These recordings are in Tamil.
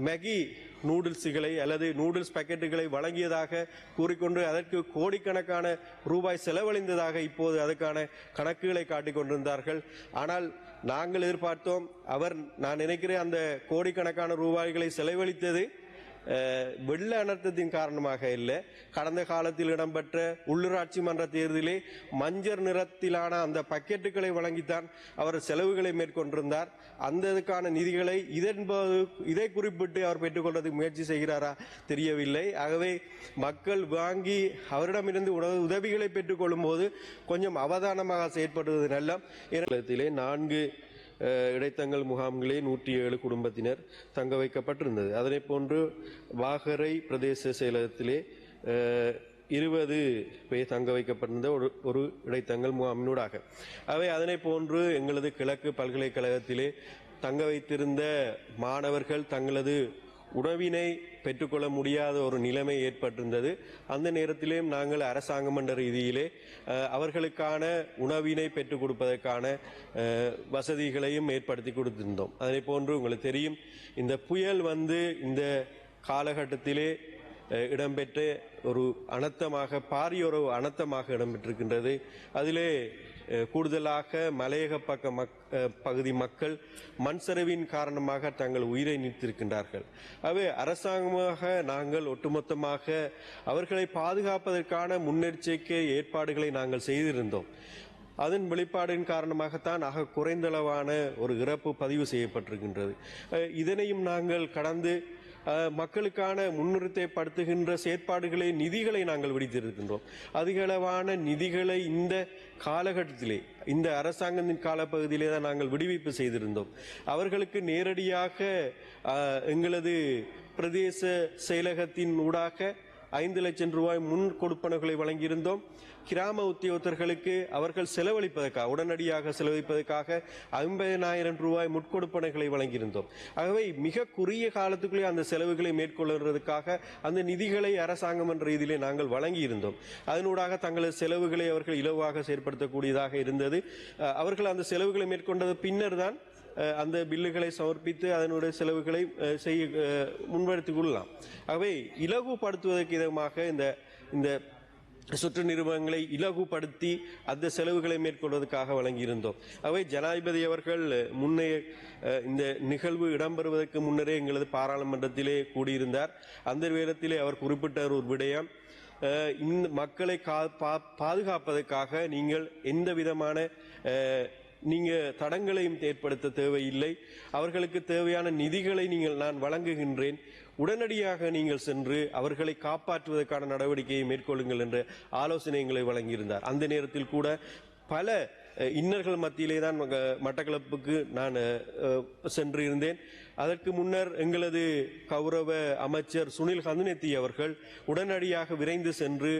மேகி நூடுல்ஸுகளை அல்லது நூடுல்ஸ் பாக்கெட்டுகளை வழங்கியதாக கூறிக்கொண்டு அதற்கு கோடிக்கணக்கான ரூபாய் செலவழிந்ததாக இப்போது அதற்கான கணக்குகளை காட்டிக் கொண்டிருந்தார்கள். ஆனால் நாங்கள் எதிர்பார்த்தோம் அவர் நான் நினைக்கிறேன் அந்த கோடிக்கணக்கான ரூபாய்களை செலவழித்தது வெள்ள அனர்த்தத்தின் காரணமாக இல்லை. கடந்த காலத்தில் இடம்பெற்ற உள்ளூராட்சி மன்ற தேர்தலில் மஞ்சள் நிறத்திலான அந்த பக்கெட்டுகளை வழங்கித்தான் அவர் செலவுகளை மேற்கொண்டிருந்தார். அந்த இதுக்கான நிதிகளை இதன்போது இதை குறிப்பிட்டு அவர் பெற்றுக்கொள்வதற்கு முயற்சி செய்கிறாரா தெரியவில்லை. ஆகவே மக்கள் வாங்கி அவரிடமிருந்து உணவு உதவிகளை பெற்றுக்கொள்ளும் போது கொஞ்சம் அவதானமாக செயற்படுவது நல்ல நான்கு இடைத்தங்கல் முகாம்களே நூற்றி ஏழு குடும்பத்தினர் தங்க வைக்கப்பட்டிருந்தது. அதனை போன்று வாகரை பிரதேச செயலகத்திலே இருபது பேர் தங்க வைக்கப்பட்டிருந்த ஒரு ஒரு இடைத்தங்கல் முகாமினூடாக. அவை அதனை போன்று எங்களது கிழக்கு பல்கலைக்கழகத்திலே தங்க வைத்திருந்த மாணவர்கள் தங்களது உணவினை பெற்றுக்கொள்ள முடியாத ஒரு நிலைமை ஏற்பட்டிருந்தது. அந்த நேரத்திலேயும் நாங்கள் அரசாங்கம் என்ற ரீதியிலே அவர்களுக்கான உணவினை பெற்றுக் கொடுப்பதற்கான வசதிகளையும் ஏற்படுத்தி கொடுத்திருந்தோம். அதே போன்று உங்களுக்கு தெரியும் இந்த புயல் வந்து இந்த காலகட்டத்திலே இடம்பெற்ற ஒரு அனர்த்தமாக பாரிய ஒரு அனர்த்தமாக இடம்பெற்றிருக்கின்றது. அதிலே கூடுதலாக மலையக பக்க மக் பகுதி மக்கள் மண் சரிவின் காரணமாக தங்கள் உயிரை நீத்திருக்கின்றார்கள். அவை அரசாங்கமாக நாங்கள் ஒட்டுமொத்தமாக அவர்களை பாதுகாப்பதற்கான முன்னெச்சரிக்கை ஏற்பாடுகளை நாங்கள் செய்திருந்தோம். அதன் வெளிப்பாடின் காரணமாகத்தான் ஆக குறைந்தளவான ஒரு இறப்பு பதிவு செய்யப்பட்டிருக்கின்றது. இதனையும் நாங்கள் கடந்து மக்களுக்கான முன்னிறுத்தப்படுத்துகின்ற செயற்பாடுகளை நிதிகளை நாங்கள் விடுத்திருக்கின்றோம் அதிகளவான நிதிகளை இந்த காலகட்டத்திலே இந்த அரசாங்கத்தின் காலப்பகுதியிலே தான் நாங்கள் விடுவிப்பு செய்திருந்தோம். அவர்களுக்கு நேரடியாக எங்களது பிரதேச செயலகத்தின் ஊடாக ஐந்து லட்சம் ரூபாய் முன் கொடுப்பனவுகளை வழங்கியிருந்தோம். கிராம உத்தியோகத்தர்களுக்கு அவர்கள் செலவழிப்பதற்காக உடனடியாக செலவழிப்பதற்காக ஐம்பதினாயிரம் ரூபாய் முட்கொடுப்பனைகளை வழங்கியிருந்தோம். ஆகவே மிக குறுகிய காலத்துக்குள்ளே அந்த செலவுகளை மேற்கொள்வதற்காக அந்த நிதிகளை அரசாங்கம் என்ற ரீதியிலே நாங்கள் வழங்கியிருந்தோம். அதனூடாக தங்களது செலவுகளை அவர்கள் இலவாக செயற்படுத்தக்கூடியதாக இருந்தது. அவர்கள் அந்த செலவுகளை மேற்கொண்டது பின்னர் தான் அந்த பில்லுகளை சமர்ப்பித்து அதனுடைய செலவுகளை செய்ய முன்படுத்திக் கொள்ளலாம். ஆகவே இலகுபடுத்துவதற்கு விதமாக இந்த இந்த சுற்று நிறுவனங்களை இலகுபடுத்தி அந்த செலவுகளை மேற்கொள்வதற்காக வழங்கியிருந்தோம். அவை ஜனாதிபதி அவர்கள் முன்னே இந்த நிகழ்வு இடம்பெறுவதற்கு முன்னரே எங்களது பாராளுமன்றத்திலே கூடியிருந்தார். அந்த வேளத்திலே அவர் குறிப்பிட்ட ஒரு விடயம். இந்த மக்களை கா- பா- பாதுகாப்பதற்காக நீங்கள் எந்த விதமான நீங்கள் தடங்களையும் ஏற்படுத்த தேவையில்லை. அவர்களுக்கு தேவையான நிதிகளை நீங்கள் நான் வழங்குகின்றேன். உடனடியாக நீங்கள் சென்று அவர்களை காப்பாற்றுவதற்கான நடவடிக்கையை மேற்கொள்ளுங்கள் என்ற ஆலோசனைகளை வழங்கியிருந்தார். அந்த நேரத்தில் கூட பல இன்னர்கள் மத்தியிலே தான் மக- மட்டக்களப்புக்கு நான் சென்று இருந்தேன் அதற்கு முன்னர் எங்களது கௌரவ அமைச்சர் சுனில் ஹந்துநெத்தி அவர்கள் உடனடியாக விரைந்து சென்று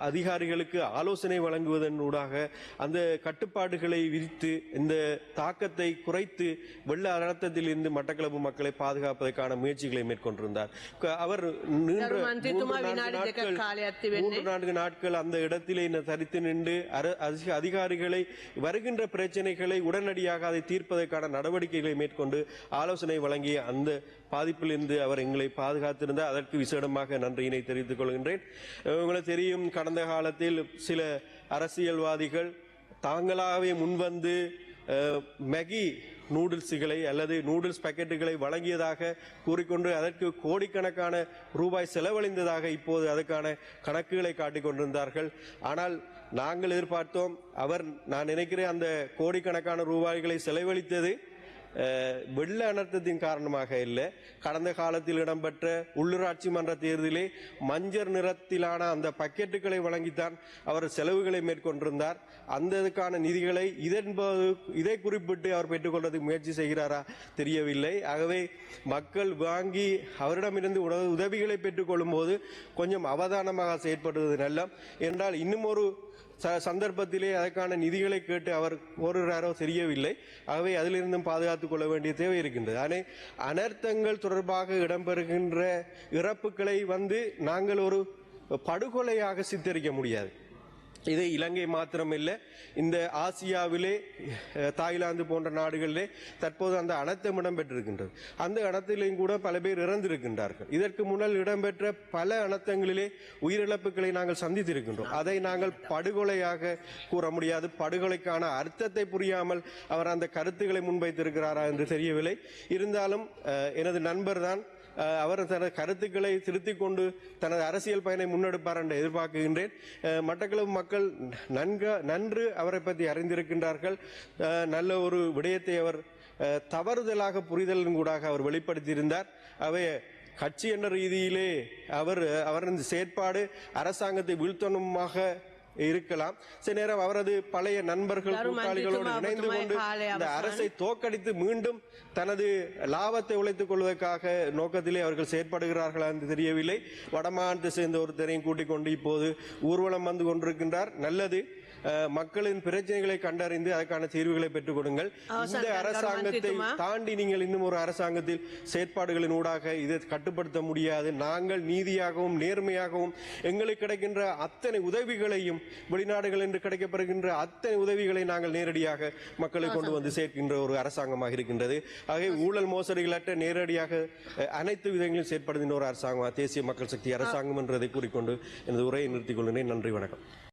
அதிகாரிகளுக்கு ஆலோசனை வழங்குவதனூடாக அந்த கட்டுப்பாடுகளை விதித்து இந்த தாக்கத்தை குறைத்து வெள்ள அழுத்தத்திலிருந்து மட்டக்களப்பு மக்களை பாதுகாப்பதற்கான முயற்சிகளை மேற்கொண்டிருந்தார். அவர் மூன்று நான்கு நாட்கள் அந்த இடத்திலே தரித்து நின்று அதிகாரிகளை வருகின்ற பிரச்சனைகளை உடனடியாக அதை தீர்ப்பதற்கான நடவடிக்கைகளை மேற்கொண்டு ஆலோசனை வழங்கிய அந்த பாதிப்பிலிருந்து அவர் எங்களை பாதுகாத்திருந்தார். அதற்கு விசேடமாக நன்றியினை தெரிவித்துக் கொள்கின்றேன். உங்களுக்கு தெரியும் கடந்த காலத்தில் சில அரசியல்வாதிகள் தாங்களாகவே முன்வந்து மேகி நூடுல்ஸுகளை அல்லது நூடுல்ஸ் பாக்கெட்டுகளை வழங்கியதாக கூறிக்கொண்டு அதற்கு கோடிக்கணக்கான ரூபாய் செலவழிந்ததாக இப்போது அதற்கான கணக்குகளை காட்டிக் கொண்டிருந்தார்கள். ஆனால் நாங்கள் எதிர்பார்த்தோம் அவர் நான் நினைக்கிறேன் அந்த கோடிக்கணக்கான ரூபாய்களை செலவழித்தது வெள்ள அனர்த்தத்தின் காரணமாக இல்லை. கடந்த காலத்தில் இடம்பெற்ற உள்ளூராட்சி மன்ற தேர்தலிலே மஞ்சள் நிறத்திலான அந்த பக்கெட்டுகளை வழங்கித்தான் அவர் செலவுகளை மேற்கொண்டிருந்தார். அந்த இதுக்கான நிதிகளை இதன்போது இதை குறிப்பிட்டு அவர் பெற்றுக்கொள்வதற்கு முயற்சி செய்கிறாரா தெரியவில்லை. ஆகவே மக்கள் வாங்கி அவரிடமிருந்து உணவு உதவிகளை பெற்றுக்கொள்ளும் போது கொஞ்சம் அவதானமாக செயற்படுவது நல்ல என்றால் இன்னும் ஒரு சந்தர்ப்பத்திலே அதற்கான நிதிகளை கேட்டு அவர் கோருகிறாரோ தெரியவில்லை. ஆகவே அதிலிருந்தும் பாதுகாத்துக் கொள்ள வேண்டிய தேவை இருக்கின்றது. ஆனால் அனர்த்தங்கள் தொடர்பாக இடம்பெறுகின்ற இறப்புகளை வந்து நாங்கள் ஒரு படுகொலையாக சித்தரிக்க முடியாது. இது இலங்கை மாத்திரமில்லை. இந்த ஆசியாவிலே தாய்லாந்து போன்ற நாடுகளிலே தற்போது அந்த அனர்த்தம் இடம்பெற்றிருக்கின்றது. அந்த அனத்திலையும் கூட பல பேர் இறந்திருக்கின்றார்கள். இதற்கு முன்னால் இடம்பெற்ற பல அனர்த்தங்களிலே உயிரிழப்புகளை நாங்கள் சந்தித்திருக்கின்றோம். அதை நாங்கள் படுகொலையாக கூற முடியாது. படுகொலைக்கான அர்த்தத்தை புரியாமல் அவர் அந்த கருத்துக்களை முன்வைத்திருக்கிறாரா என்று தெரியவில்லை. இருந்தாலும் எனது நண்பர் தான் அவர் தனது கருத்துக்களை திருத்திக் கொண்டு தனது அரசியல் பயனை முன்னெடுப்பார் என்று எதிர்பார்க்கின்றேன். மட்டக்களவு மக்கள் நன்க நன்று அவரை பற்றி அறிந்திருக்கின்றார்கள். நல்ல ஒரு விடயத்தை அவர் தவறுதலாக புரிதலின் கூடாக அவர் வெளிப்படுத்தியிருந்தார். அவை கட்சி என்ற ரீதியிலே அவர் அவரது செயற்பாடு அரசாங்கத்தை வீழ்த்தணுமாக இருக்கலாம். சில நேரம் அவரது பழைய நண்பர்கள் கூட்டாளிகளோடு இணைந்து கொண்டு இந்த. அரசை தோற்கடித்து மீண்டும் தனது லாபத்தை உழைத்துக் கொள்வதற்காக நோக்கத்திலே அவர்கள் செயற்படுகிறார்களா என்று தெரியவில்லை. வடமாநிலத்தை சேர்ந்த ஒருத்தரையும் கூட்டிக் கொண்டு இப்போது ஊர்வலம் வந்து கொண்டிருக்கின்றார். நல்லது. மக்களின் பிரச்சனைகளை கண்டறிந்து அதற்கான தீர்வுகளை பெற்றுக் கொடுங்கள். இந்த அரசாங்கத்தை. தாண்டி நீங்கள் இன்னும் ஒரு அரசாங்கத்தில் செயற்பாடுகளின் ஊடாக இதை கட்டுப்படுத்த முடியாது. நாங்கள் நீதியாகவும் நேர்மையாகவும் எங்களுக்கு கிடைக்கின்ற அத்தனை உதவிகளையும் வெளிநாடுகள் என்று கிடைக்கப்படுகின்ற அத்தனை உதவிகளை நாங்கள் நேரடியாக மக்களை கொண்டு வந்து சேர்க்கின்ற ஒரு அரசாங்கமாக இருக்கின்றது. ஆகவே ஊழல் மோசடிகளற்ற நேரடியாக அனைத்து விதங்களிலும் செயற்படுகின்ற ஒரு அரசாங்கம் தேசிய மக்கள் சக்தி அரசாங்கம் என்றதை கூறிக்கொண்டு எனது உரையை நிறுத்திக் கொள்கிறேன். நன்றி வணக்கம்.